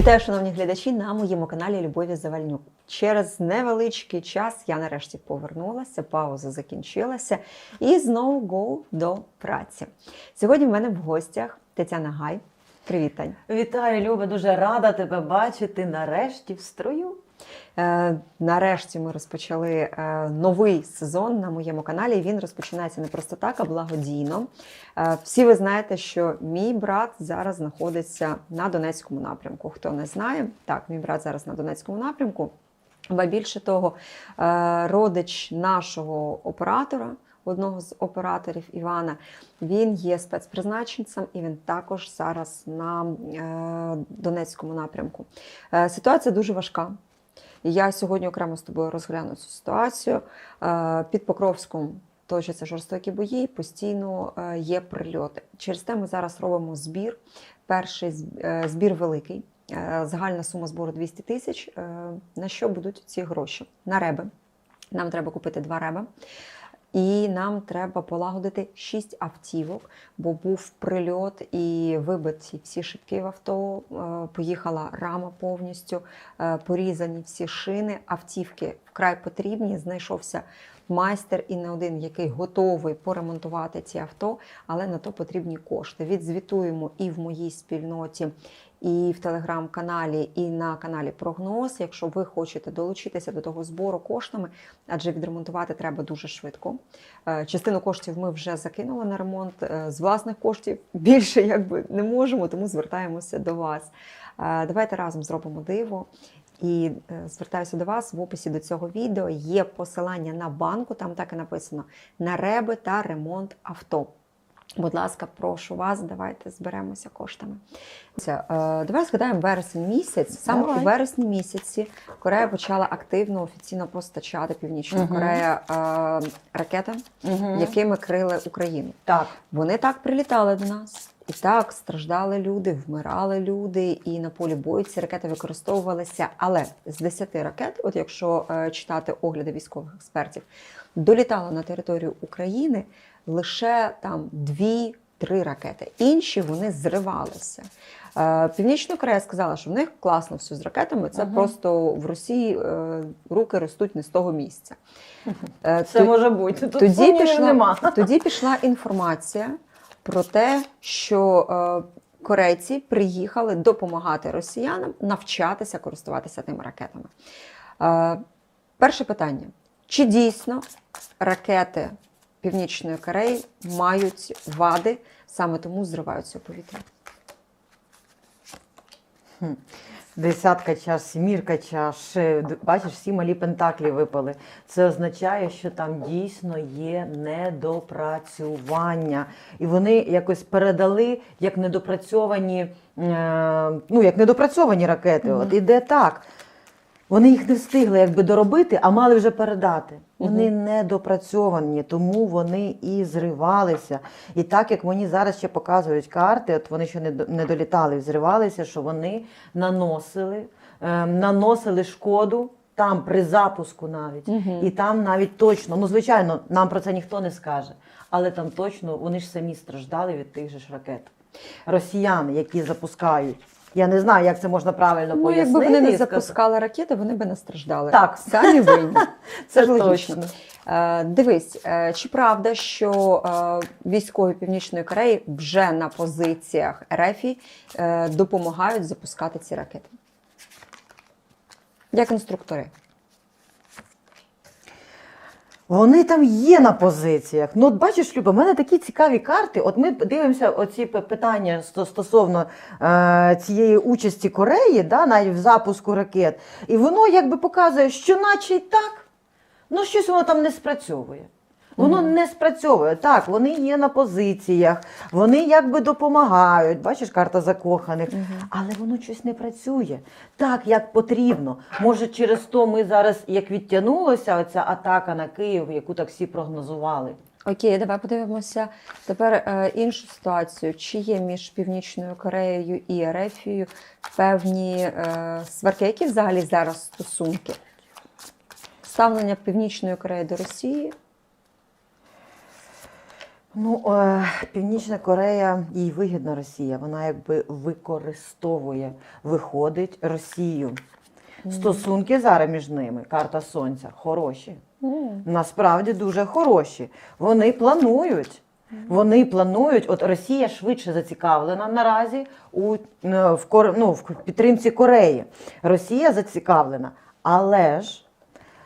Вітаю, шановні глядачі, на моєму каналі Любові Завальнюк. Через невеличкий час я нарешті повернулася, пауза закінчилася і знову go до праці. Сьогодні в мене в гостях Тетяна Гай. Привіт, Тань. Вітаю, Люба, дуже рада тебе бачити нарешті в строю. Е, нарешті ми розпочали е, новий сезон на моєму каналі. Він розпочинається не просто так, а благодійно. Е, всі ви знаєте, що мій брат зараз знаходиться на Донецькому напрямку. Хто не знає, так, мій брат зараз на Донецькому напрямку. Ба більше того, родич нашого оператора, одного з операторів Івана, він є спецпризначенцем і він також зараз на Донецькому напрямку. Ситуація дуже важка. Я сьогодні окремо з тобою розгляну цю ситуацію. Е, Під Покровськом точаться жорстокі бої, постійно е, є прильоти. Через те ми зараз робимо збір. Перший е, збір великий. Загальна сума збору 200 тисяч. На що будуть ці гроші? На реби. Нам треба купити два реби. І нам треба полагодити шість автівок, бо був прильот і вибиті всі шибки в авто. е, Поїхала рама повністю, е, порізані всі шини. Автівки вкрай потрібні. Знайшовся майстер і не один, який готовий поремонтувати ці авто, але на то потрібні кошти. Відзвітуємо і в моїй спільноті, і в телеграм-каналі, і на каналі Прогноз. Якщо ви хочете долучитися до того збору коштами, адже відремонтувати треба дуже швидко. Е, Частину коштів ми вже закинули на ремонт. Е, З власних коштів більше якби не можемо, тому звертаємося до вас. Е, Давайте разом зробимо диво. І звертаюся до вас в описі до цього відео. Є посилання на банку, там так і написано на реби та ремонт авто. Будь ласка, прошу вас, давайте зберемося коштами. Е, Давай згадаємо вересень місяць. Саме Давай. у вересні місяці Корея почала активно офіційно постачати Північна угу. Корея е, ракети, якими крили Україну. Так, Вони так прилітали до нас. І так страждали люди, вмирали люди, і на полі бою ці ракети використовувалися. Але з 10 ракет, от якщо е, читати огляди військових експертів, долітало на територію України лише там 2-3 ракети. Інші вони зривалися. Е, Північна Корея сказала, що в них класно все з ракетами. Це Мгм. просто в Росії е, руки ростуть не з того місця. Це то- може бути. Тут тоді пішла, нема. тоді пішла інформація про те, що е, корейці приїхали допомагати росіянам навчатися користуватися тими ракетами. Е, перше питання: чи дійсно ракети Північної Кореї мають вади, саме тому зриваються у повітря? Десятка чаш, сімірка чаш. Бачиш, всі малі пентаклі випали. Це означає, що там дійсно є недопрацювання. І вони якось передали як недопрацьовані, е, ну, як недопрацьовані ракети. От іде так. Вони їх не встигли якби доробити, а мали вже передати. Вони недопрацьовані, тому вони і зривалися. І так як мені зараз ще показують карти, от вони ще не, не долітали і зривалися, що вони наносили, е, наносили шкоду там при запуску навіть. Мгм. І там навіть точно, ну звичайно, нам про це ніхто не скаже, але там точно вони ж самі страждали від тих же ж ракет. Росіяни, які запускають. Я не знаю, як це можна правильно Ну, пояснити. якби вони не запускали ракети, вони би не страждали. Так. самі винні. Це ж логічно. Е, Дивись, е, чи правда, що е, військові Північної Кореї вже на позиціях РФ е, допомагають запускати ці ракети? Як інструктори? Вони там є на позиціях. Ну, от бачиш, Люба, в мене такі цікаві карти. От ми дивимося оці питання сто- стосовно е, цієї участі Кореї, да, навіть в запуску ракет. І воно якби показує, що наче й так, ну щось воно там не спрацьовує. Воно не спрацьовує. Так, вони є на позиціях, вони якби допомагають. Бачиш, карта закоханих, але воно щось не працює так, як потрібно. Може, через то ми зараз, як відтягнулася оця атака на Київ, яку так всі прогнозували. Окей, давай подивимося тепер е, іншу ситуацію. Чи є між Північною Кореєю і Ерефією певні е, сварки? Які взагалі зараз стосунки? Ставлення Північної Кореї до Росії? Ну, е, Північна Корея, їй вигідна Росія. Вона якби використовує, виходить Росію. Стосунки зараз між ними, карта сонця, хороші. Насправді дуже хороші. Вони планують. Вони планують, от Росія швидше зацікавлена наразі у е, в, ну, в підтримці Кореї. Росія зацікавлена, але ж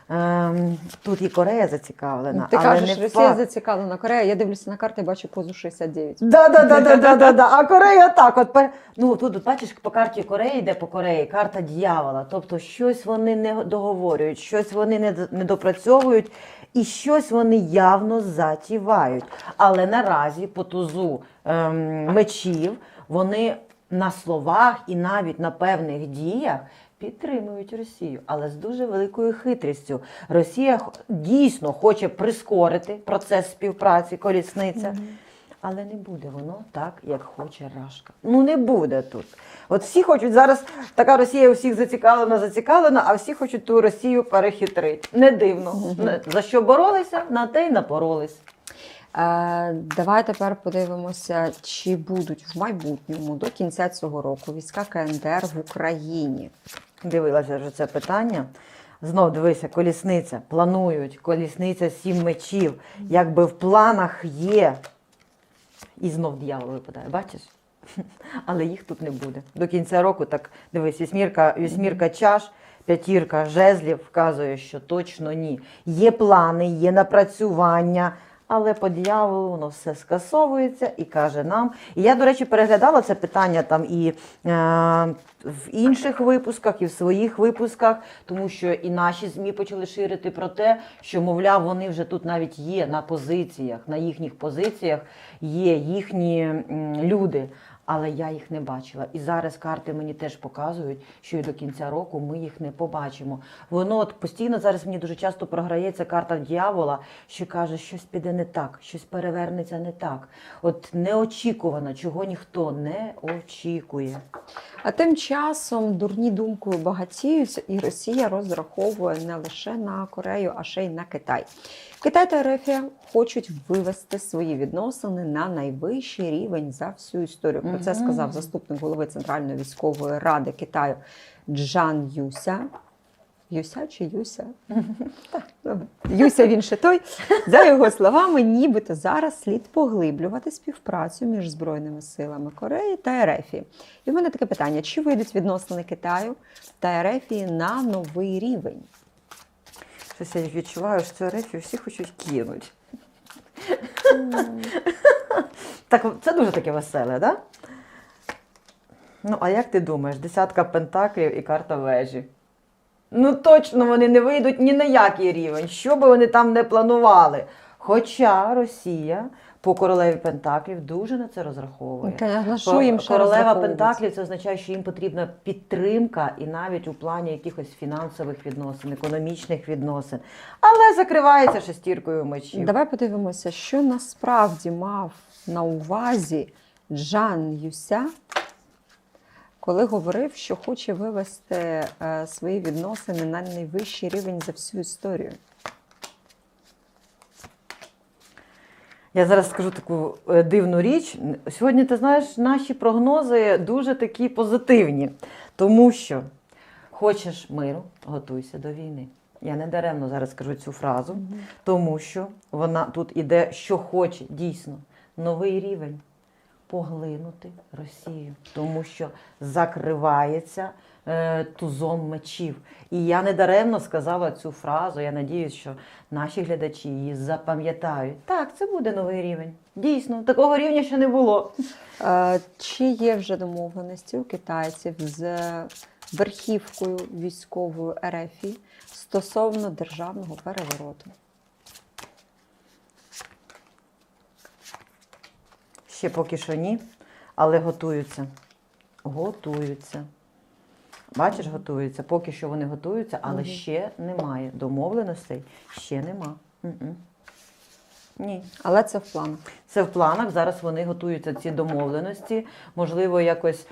ем, тут і Корея зацікавлена. Ти але кажеш, не Росія факт. зацікавлена Корея. Я дивлюся на карти бачу позу 69. Да, да, да, да, да, да, да. А Корея так. От ну тут бачиш по карті Кореї, йде по Кореї, карта дьявола. Тобто щось вони не договорюють, щось вони не допрацьовують і щось вони явно затівають. Але наразі по тузу ем, мечів вони на словах і навіть на певних діях. Підтримують Росію, але з дуже великою хитрістю. Росія дійсно хоче прискорити процес співпраці колісниця. Але не буде воно так, як хоче Рашка. Ну не буде тут. От всі хочуть зараз, така Росія у всіх зацікавлена, зацікавлена, а всі хочуть ту Росію перехитрити. Не дивно. За що боролися, на те й напоролись. Е, давай тепер подивимося, чи будуть в майбутньому до кінця цього року війська КНДР в Україні. Дивилася вже це питання. Знов дивися, колісниця. Планують, колісниця сім мечів. Якби в планах є. І знов дьявол випадає, бачиш? Але їх тут не буде. До кінця року так дивись, вісьмірка, вісьмірка чаш, п'ятірка жезлів вказує, що точно ні. Є плани, є напрацювання, але по дьяволу воно все скасовується і каже нам. І я, до речі, переглядала це питання там і е, в інших випусках, і в своїх випусках, тому що і наші ЗМІ почали ширити про те, що, мовляв, вони вже тут навіть є на позиціях, на їхніх позиціях є їхні люди. Але я їх не бачила. І зараз карти мені теж показують, що і до кінця року ми їх не побачимо. Воно от постійно зараз мені дуже часто програється карта дьявола, що каже, щось піде не так, щось перевернеться не так. От неочікувано, чого ніхто не очікує. А тим часом дурні думкою багатіються, і Росія розраховує не лише на Корею, а ще й на Китай. Китай та Ерефія хочуть вивести свої відносини на найвищий рівень за всю історію. Про це сказав заступник голови Центральної військової ради Китаю Джан Юся. Юся чи Юся? Юся він ще той. За його словами, нібито зараз слід поглиблювати співпрацю між Збройними силами Кореї та Ерефії. І в мене таке питання: чи вийдуть відносини Китаю та Ерефії на новий рівень? Щось я відчуваю, що речі всі хочуть кинути. Так, це дуже таке веселе, да? Ну, а як ти думаєш, десятка пентаклів і карта вежі? Ну, точно вони не вийдуть ні на який рівень, що би вони там не планували. Хоча Росія по королеві Пентаклів дуже на це розраховує. На що їм ще Королева? Пентаклів це означає, що їм потрібна підтримка і навіть у плані якихось фінансових відносин, економічних відносин. Але закривається шестіркою мечів. Давай подивимося, що насправді мав на увазі Джан Юся, коли говорив, що хоче вивести е, свої відносини на найвищий рівень за всю історію. Я зараз скажу таку е, дивну річ. Сьогодні, ти знаєш, наші прогнози дуже такі позитивні, тому що хочеш миру, готуйся до війни. Я не даремно зараз скажу цю фразу, тому що вона тут іде, що хоче дійсно новий рівень поглинути Росію, тому що закривається е, тузом мечів. І я не даремно сказала цю фразу. Я надіюсь, що наші глядачі її запам'ятають. Так, це буде новий рівень. Дійсно, такого рівня ще не було. Е, Чи є вже домовленості у китайців з верхівкою військової РФ стосовно державного перевороту? Ще поки що ні, але готуються. Готуються. Бачиш, готуються. Поки що вони готуються, але угу. ще немає домовленостей, ще нема. М-м. Ні. Але це в планах. Це в планах. Зараз вони готуються ці домовленості. Можливо, якось м,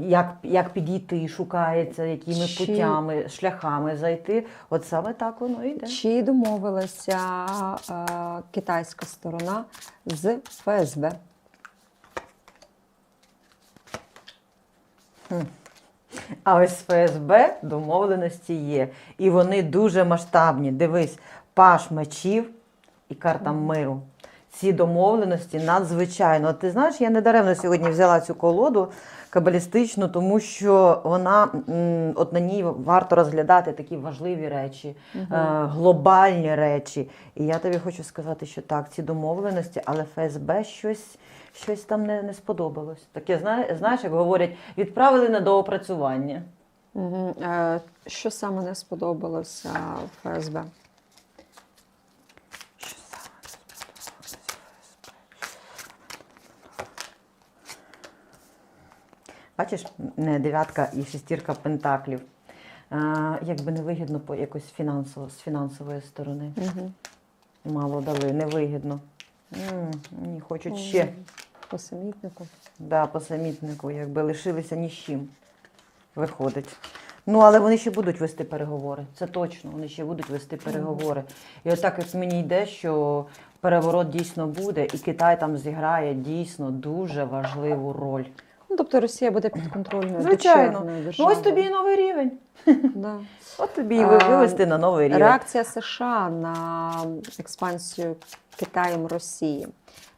як, як підійти, шукається, якими Чи- путями, шляхами зайти. От саме так воно йде. Чи домовилася е, китайська сторона з ФСБ? А ось з ФСБ домовленості є. І вони дуже масштабні. Дивись, паш мечів і карта миру. Ці домовленості надзвичайно. Ти знаєш, я недаремно сьогодні взяла цю колоду кабалістичну, тому що вона от на ній варто розглядати такі важливі речі, е, глобальні речі. І я тобі хочу сказати, що так, ці домовленості, але ФСБ щось. Щось там не, не сподобалось. Таке, зна- знаєш, як говорять, відправили на доопрацювання. Угу. Що саме не сподобалося ФСБ? Що саме не сподобалося ФСБ? Бачиш, не, дев'ятка і шестірка пентаклів. А, якби не вигідно по якось фінансово, з фінансової сторони. Угу. Мало дали, невигідно. Ні, хочуть ще. По самітнику. Да, по самітнику, якби лишилися ні з чим. Виходить. Ну, але вони ще будуть вести переговори. Це точно, вони ще будуть вести переговори. І отак от мені йде, що переворот дійсно буде, і Китай там зіграє дійсно дуже важливу роль. Ну, тобто Росія буде підконтрольною Звичайно. дочірною Ну, ось тобі і новий рівень. Да. От тобі і ви- вивести на новий рівень. Реакція США на експансію Китаєм Росії.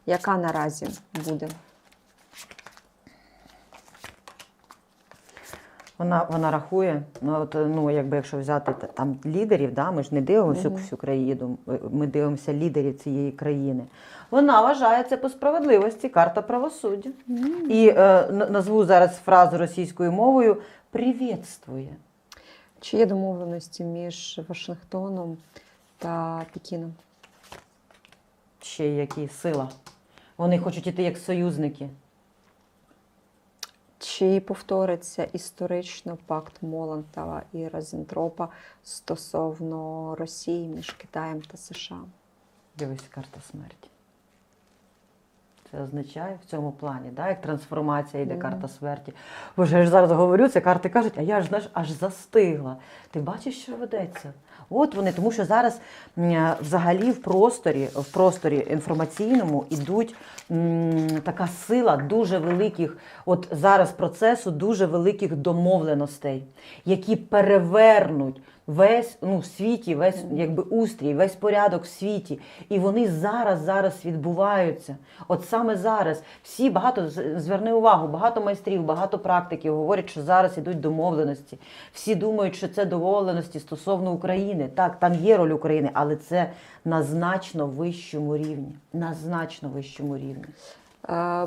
Яка наразі буде? Вона, вона рахує, ну, от, ну якби якщо взяти там лідерів, да, ми ж не дивимося Мгм. всю країну, ми- дивимося лідерів цієї країни. Вона вважає це по справедливості, карта правосуддя. І е, назву зараз фразу російською мовою «привітствує». Чи є домовленості між Вашингтоном та Пекіном? Ще які сила. Вони хочуть іти як союзники. Чи повториться історично пакт Молантова і Розентропа стосовно Росії між Китаєм та США? Дивись, карта смерті. Це означає в цьому плані, да, як трансформація йде Мгм. карта смерті. Боже, я ж зараз говорю, це карти кажуть, а я ж знаєш, аж застигла. Ти бачиш, що ведеться? От вони, тому що зараз взагалі в просторі, в просторі інформаційному ідуть м, така сила дуже великих, от зараз процесу дуже великих домовленостей, які перевернуть весь ну, в світі, весь якби устрій, весь порядок в світі. І вони зараз зараз відбуваються. От саме зараз всі багато зверни увагу, багато майстрів, багато практиків говорять, що зараз ідуть домовленості. Всі думають, що це домовленості стосовно України. Так, там є роль України, але це на значно вищому рівні. На значно вищому рівні. Е,